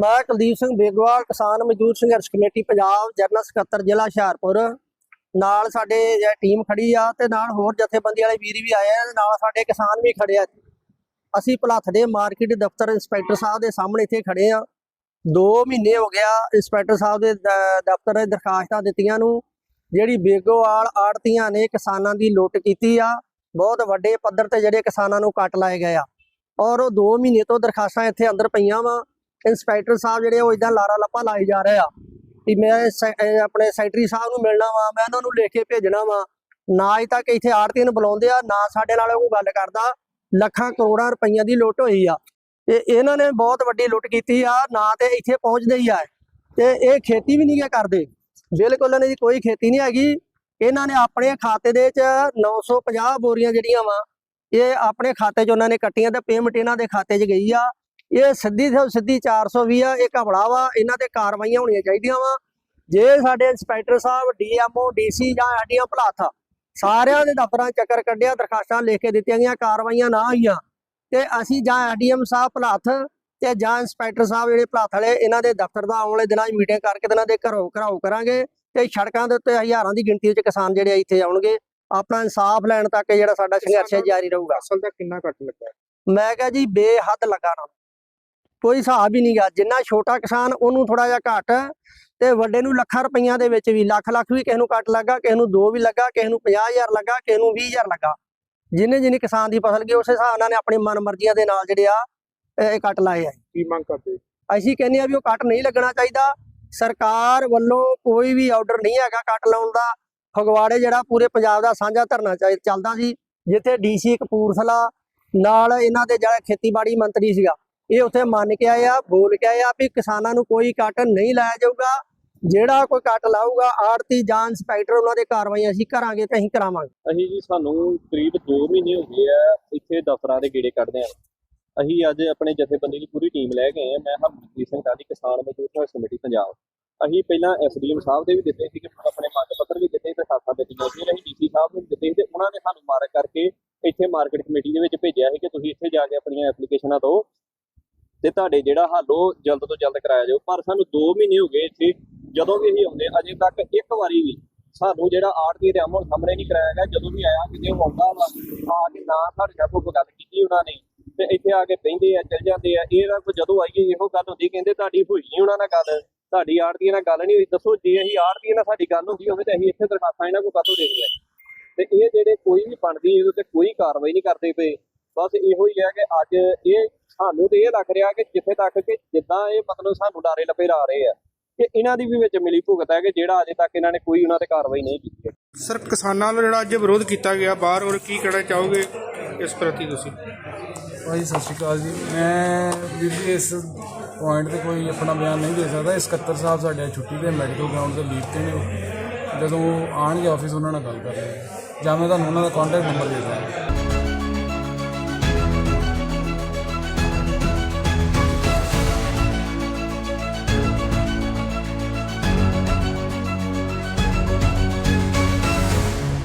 ਮੈਂ ਕੁਲਦੀਪ ਸਿੰਘ ਬੇਗਵਾਲ ਕਿਸਾਨ ਮਜ਼ਦੂਰ ਸੰਘਰਸ਼ ਕਮੇਟੀ, ਪੰਜਾਬ, ਜਨਰਲ ਸਕੱਤਰ, ਜ਼ਿਲ੍ਹਾ ਹੁਸ਼ਿਆਰਪੁਰ। ਨਾਲ ਸਾਡੇ ਜਿਹੜੀ ਟੀਮ ਖੜੀ ਆ ਤੇ ਨਾਲ ਹੋਰ ਜਥੇਬੰਦੀ ਵਾਲੇ ਵੀਰ ਵੀ ਆਏ ਆ ਤੇ ਨਾਲ ਸਾਡੇ ਕਿਸਾਨ ਵੀ ਖੜੇ ਆ। ਅਸੀਂ ਭਲੱਥ ਦੇ ਮਾਰਕੀਟ ਦਫ਼ਤਰ ਇੰਸਪੈਕਟਰ ਸਾਹਿਬ ਦੇ ਸਾਹਮਣੇ ਇੱਥੇ ਖੜੇ ਆ। 2 ਮਹੀਨੇ ਹੋ ਗਿਆ ਇੰਸਪੈਕਟਰ ਸਾਹਿਬ ਦੇ ਦਫ਼ਤਰ ਦੇ ਦਰਖਾਸਤਾਂ ਦਿੱਤੀਆਂ ਨੂੰ। ਜਿਹੜੀ ਬੇਗੋਵਾਲ ਆੜਤੀਆਂ ਨੇ ਕਿਸਾਨਾਂ ਦੀ ਲੁੱਟ ਕੀਤੀ ਆ, ਬਹੁਤ ਵੱਡੇ ਪੱਧਰ ਤੇ ਜਿਹੜੇ ਕਿਸਾਨਾਂ ਨੂੰ ਕੱਟ ਲਾਏ ਗਏ ਆ। ਔਰ ਉਹ 2 ਮਹੀਨੇ ਤੋਂ ਦਰਖਾਸਤਾਂ ਇੱਥੇ ਅੰਦਰ ਪਈਆਂ ਵਾ। ਇੰਸਪੈਕਟਰ ਸਾਹਿਬ ਜਿਹੜੇ ਉਹ ਇਦਾਂ ਲਾਰਾ ਲੱਪਾ ਲਾਈ ਜਾ ਰਹੇ ਆ ਵੀ ਮੈਂ ਆਪਣੇ ਸੈਕਟਰੀ ਸਾਹਿਬ ਨੂੰ ਮਿਲਣਾ ਵਾ, ਮੈਂ ਉਹਨਾਂ ਨੂੰ ਲਿਖ ਕੇ ਭੇਜਣਾ ਵਾ। ਨਾ ਅਜੇ ਤੱਕ ਇੱਥੇ ਆੜਤੀਆਂ ਨੂੰ ਬੁਲਾਉਂਦੇ ਆ, ਨਾ ਸਾਡੇ ਨਾਲ ਕੋਈ ਗੱਲ ਕਰਦਾ। ਲੱਖਾਂ ਕਰੋੜਾਂ ਰੁਪਈਆਂ ਦੀ ਲੁੱਟ ਹੋਈ ਆ। ਤੇ ਇਹਨਾਂ ਨੇ ਬਹੁਤ ਵੱਡੀ ਲੁੱਟ ਕੀਤੀ ਆ, ਨਾ ਤੇ ਇੱਥੇ ਪਹੁੰਚਦੇ ਹੀ ਆ। ਤੇ ਇਹ ਖੇਤੀ ਵੀ ਨਹੀਂ ਕਰਦੇ। ਬਿਲਕੁਲ ਇਹਨਾਂ ਦੀ ਕੋਈ ਖੇਤੀ ਨਹੀਂ ਹੈਗੀ। ਇਹਨਾਂ ਨੇ ਆਪਣੇ ਖਾਤੇ ਦੇ ਵਿੱਚ 950 ਬੋਰੀਆਂ ਜਿਹੜੀਆਂ ਵਾ, ਇਹ ਆਪਣੇ ਖਾਤੇ 'ਚ ਉਹਨਾਂ ਨੇ ਕੱਟੀਆਂ ਤੇ ਪੇਮੈਂਟ ਇਹਨਾਂ ਦੇ ਖਾਤੇ 'ਚ ਗਈ ਆ। ਇਹ ਸਿੱਧੀ ਤੋਂ ਸਿੱਧੀ 420 ਆ ਇਹ ਘਬੜਾ ਵਾ ਇਹਨਾਂ ਤੇ ਕਾਰਵਾਈਆਂ ਹੋਣੀਆਂ ਚਾਹੀਦੀਆਂ ਵਾ। ਜੇ ਸਾਡੇ ਇੰਸਪੈਕਟਰ ਸਾਹਿਬ ਡੀਐਮਓ ਡੀਸੀ ਜਾਂ ਸਾਡੀਆਂ ਭਲਾਥ ਸਾਰਿਆਂ ਦੇ ਦਫ਼ਤਰਾਂ 'ਚ ਚੱਕਰ ਕੱਢਿਆ ਦਰਖਾਸਤਾਂ ਲਿਖ ਕੇ ਦਿੱਤੀਆਂ ਗਈਆਂ ਕਾਰਵਾਈਆਂ ਨਾ ਹੋਈਆਂ ਤੇ ਅਸੀਂ ਜਾਂ ਐਡੀਐਮ ਸਾਹਿਬ ਭਲਾਥ ਤੇ ਜਾਂ ਇੰਸਪੈਕਟਰ ਸਾਹਿਬ ਜਿਹੜੇ ਭਲਾਥ ਵਾਲੇ ਇਹਨਾਂ ਦੇ ਦਫ਼ਤਰ ਦਾ ਆਉਣ ਵਾਲੇ ਦਿਨਾਂ 'ਚ ਮੀਟਿੰਗ ਕਰਕੇ ਇਹਨਾਂ ਦੇ ਘਰੋਂ ਘਰਾਓ ਕਰਾਂਗੇ ਤੇ ਸੜਕਾਂ ਦੇ ਉੱਤੇ ਹਜ਼ਾਰਾਂ ਦੀ ਗਿਣਤੀ ਵਿੱਚ ਕਿਸਾਨ ਜਿਹੜੇ ਇੱਥੇ ਆਉਣਗੇ। ਆਪਣਾ ਇਨਸਾਫ ਲੈਣ ਤੱਕ ਜਿਹੜਾ ਸਾਡਾ ਸੰਘਰਸ਼ ਜਾਰੀ ਰਹੂਗਾ। ਅਸਲ ਦਾ ਕਿੰਨਾ ਘੱਟ ਲੱਗਾ? ਮੈਂ ਕਿਹਾ ਜੀ ਬੇਹੱਦ ਲੱਗਾ ਨਾ। ਕੋਈ ਹਿਸਾਬ ਹੀ ਨਹੀਂਗਾ ਜਿੰਨਾ ਛੋਟਾ ਕਿਸਾਨ ਉਹਨੂੰ ਥੋੜਾ ਜਿਹਾ ਘੱਟ ਤੇ ਵੱਡੇ ਨੂੰ ਲੱਖਾਂ ਰੁਪਈਆਂ ਦੇ ਵਿੱਚ ਵੀ ਲੱਖ ਲੱਖ ਵੀ ਕਿਸੇ ਨੂੰ ਕੱਟ ਲੱਗਾ ਕਿਸੇ ਨੂੰ 2 ਵੀ ਲੱਗਾ ਕਿਸੇ ਨੂੰ 50000 ਲੱਗਾ ਕਿਸੇ ਨੂੰ 20000 ਲੱਗਾ। ਜਿੰਨੇ ਜਿੰਨੀ ਕਿਸਾਨ ਦੀ ਫਸਲ ਗਈ ਉਸੇ ਹਿਸਾਬ ਨਾਲ ਨੇ ਆਪਣੀ ਮਨ ਮਰਜ਼ੀਆਂ ਦੇ ਨਾਲ ਜਿਹੜੇ ਆ ਇਹ ਕੱਟ ਲਾਏ ਆ। ਕੀ ਮੰਗ ਕਰਦੇ? ਅਸੀਂ ਕਹਿੰਦੇ ਆ ਵੀ ਉਹ ਕੱਟ ਨਹੀਂ ਲੱਗਣਾ ਚਾਹੀਦਾ। ਸਰਕਾਰ ਵੱਲੋਂ ਕੋਈ ਵੀ ਆਰਡਰ ਨਹੀਂ ਹੈਗਾ ਕੱਟ ਲਾਉਣ ਦਾ। ਫਗਵਾੜੇ ਜਿਹੜਾ ਪੂਰੇ ਪੰਜਾਬ ਦਾ ਸਾਂਝਾ ਧਰਨਾ ਚਾਹੀ ਚੱਲਦਾ ਸੀ ਜਿੱਥੇ ਡੀਸੀ ਕਪੂਰਥਲਾ ਨਾਲ ਇਹਨਾਂ ਦੇ ਜਿਹੜਾ ਖੇਤੀਬਾੜੀ ਮੰਤਰੀ ਸੀਗਾ ਇਹ ਉੱਥੇ ਮੰਨ ਕੇ ਆਏ ਆ, ਬੋਲ ਕੇ ਆਏ ਆ ਵੀ ਕਿਸਾਨਾਂ ਨੂੰ ਕੋਈ ਕੱਟ ਨਹੀਂ ਲਾਇਆ ਜਾਊਗਾ। ਜਿਹੜਾ ਕੋਈ ਕੱਟ ਲਾਊਗਾ, ਆੜਤੀ ਜਾਂ ਇੰਸਪੈਕਟਰ ਉਹਨਾਂ ਦੇ ਕਾਰਵਾਈ ਅਸੀਂ ਕਰਾਂਗੇ ਤੇ ਅਸੀਂ ਕਰਾਵਾਂਗੇ। ਅਸੀਂ ਜੀ ਸਾਨੂੰ ਕਰੀਬ 2 ਮਹੀਨੇ ਹੋ ਗਏ ਆ, ਇੱਥੇ ਦਫ਼ਤਰਾਂ ਦੇ ਗੇੜੇ ਕੱਢਦੇ ਆ। ਅਸੀਂ ਅੱਜ ਆਪਣੇ ਜਥੇਬੰਦੀ ਦੀ ਪੂਰੀ ਟੀਮ ਲੈ ਕੇ ਆਏ ਆ, ਮੈਂ ਹਰਮਨਪ੍ਰੀਤ ਸਿੰਘ ਦਾਦੀ ਕਿਸਾਨ ਮਜ਼ਦੂਰ ਸੰਘਰਸ਼ ਕਮੇਟੀ, ਪੰਜਾਬ। ਅਸੀਂ ਪਹਿਲਾਂ ਐਸਡੀਐਮ ਸਾਹਿਬ ਦੇ ਵੀ ਦਿੱਤੇ ਸੀ ਕਿ ਆਪਣੇ ਮੰਗ ਪੱਤਰ ਵੀ ਦਿੱਤੇ ਤੇ ਸਾਥਾਂ ਦਿੱਤੀਆਂ ਸੀ ਅਸੀਂ ਡੀਸੀ ਸਾਹਿਬ ਨੂੰ ਵੀ ਦਿੱਤੇ ਸੀ ਤੇ ਉਹਨਾਂ ਨੇ ਸਾਨੂੰ ਮਾਰਕ ਕਰਕੇ ਇੱਥੇ ਮਾਰਕੀਟ ਕਮੇਟੀ ਦੇ ਵਿੱਚ ਭੇਜਿਆ ਸੀ ਕਿ ਤੁਸੀਂ ਇੱਥੇ ਜਾ ਕੇ ਆਪਣੀਆਂ ਐਪਲੀਕੇਸ਼ਨਾਂ ਦਿਓ। ਤੇ ਤੁਹਾਡੇ ਜਿਹੜਾ ਹੱਲ ਉਹ ਜਲਦ ਤੋਂ ਜਲਦ ਕਰਾਇਆ ਜਾਓ ਪਰ ਸਾਨੂੰ 2 ਮਹੀਨੇ ਹੋ ਗਏ ਇੱਥੇ, ਜਦੋਂ ਵੀ ਅਸੀਂ ਆਉਂਦੇ, ਅਜੇ ਤੱਕ ਇੱਕ ਵਾਰੀ ਵੀ ਸਾਨੂੰ ਜਿਹੜਾ ਆੜਤੀ ਦੇ ਆਮੋ ਸਾਹਮਣੇ ਨਹੀਂ ਕਰਾਇਆ ਗਿਆ। ਜਦੋਂ ਵੀ ਆਇਆ, ਕਿਤੇ ਉਹ ਆਉਂਦਾ ਵਾ, ਆ ਕੇ ਨਾ ਸਾਡੇ ਨਾਲ ਕੋਈ ਗੱਲ ਕੀਤੀ ਉਹਨਾਂ ਨੇ, ਤੇ ਇੱਥੇ ਆ ਕੇ ਬਹਿੰਦੇ ਆ, ਚੱਲ ਜਾਂਦੇ ਆ। ਇਹ ਨਾ ਕੋਈ ਜਦੋਂ ਆਈਏ ਇਹੋ ਗੱਲ ਹੁੰਦੀ, ਕਹਿੰਦੇ ਤੁਹਾਡੀ ਹੋਈ ਨਹੀਂ ਉਹਨਾਂ ਨਾਲ ਗੱਲ, ਤੁਹਾਡੀ ਆੜਤੀ ਨਾਲ ਗੱਲ ਨਹੀਂ ਹੋਈ। ਦੱਸੋ, ਜੇ ਅਸੀਂ ਆੜਤੀ ਨਾਲ ਸਾਡੀ ਗੱਲ ਹੁੰਦੀ ਹੋਵੇ, ਤੇ ਅਸੀਂ ਇੱਥੇ ਦਰਖਾਸਤਾਂ ਇਹਨਾਂ ਕੋਲ ਕਾਹਤੋਂ ਦੇਣੀਆਂ? ਤੇ ਇਹ ਜਿਹੜੇ ਕੋਈ ਵੀ ਬਣਦੀ, ਇਹਦੇ ਤੇ ਕੋਈ ਕਾਰਵਾਈ ਨਹੀਂ ਕਰਦੇ ਪਏ। ਬਸ ਇਹੋ ਹੀ ਹੈ ਕਿ ਅੱਜ ਇਹ ਸਾਨੂੰ ਤੇ ਇਹ ਲੱਗ ਰਿਹਾ ਕਿ ਜਿੱਥੇ ਤੱਕ ਕਿ ਜਿੱਦਾਂ ਇਹ ਮਤਲਬ ਸਾਨੂੰ ਡਾਰੇ ਲੱਪੇ ਲਾ ਰਹੇ ਆ ਕਿ ਇਹਨਾਂ ਦੀ ਵੀ ਵਿੱਚ ਮਿਲੀ ਭੁਗਤ ਹੈ ਕਿ ਜਿਹੜਾ ਅਜੇ ਤੱਕ ਇਹਨਾਂ ਨੇ ਕੋਈ ਉਹਨਾਂ ਤੇ ਕਾਰਵਾਈ ਨਹੀਂ ਕੀਤੀ ਸਰ ਕਿਸਾਨਾਂ ਵੱਲੋਂ ਜਿਹੜਾ ਅੱਜ ਵਿਰੋਧ ਕੀਤਾ ਗਿਆ ਬਾਹਰ ਔਰ ਕੀ ਕਹਿਣਾ ਚਾਹੋਗੇ ਇਸ ਪ੍ਰਤੀ ਤੁਸੀਂ? ਭਾਈ ਸਤਿ ਸ਼੍ਰੀ ਅਕਾਲ ਜੀ। ਮੈਂ ਜੀ ਇਸ ਪੁਆਇੰਟ ਤੇ ਕੋਈ ਆਪਣਾ ਬਿਆਨ ਨਹੀਂ ਦੇ ਸਕਦਾ। ਇਸ 71 ਸਾਹਿਬ ਸਾਡੇ ਛੁੱਟੀ ਤੇ ਮੈਡੀਕਲ ਗਰਾਊਂਡ ਤੇ ਲੀਵ ਤੇ ਨੇ ਜਦੋਂ ਆਣਗੇ ਆਫਿਸ ਉਹਨਾਂ ਨਾਲ ਗੱਲ ਕਰ ਲਾਂਗੇ ਜਾਂ ਮੈਂ ਤੁਹਾਨੂੰ ਉਹਨਾਂ ਦਾ ਕੰਟੈਕਟ ਨੰਬਰ ਦੇ ਦਾਂਗਾ।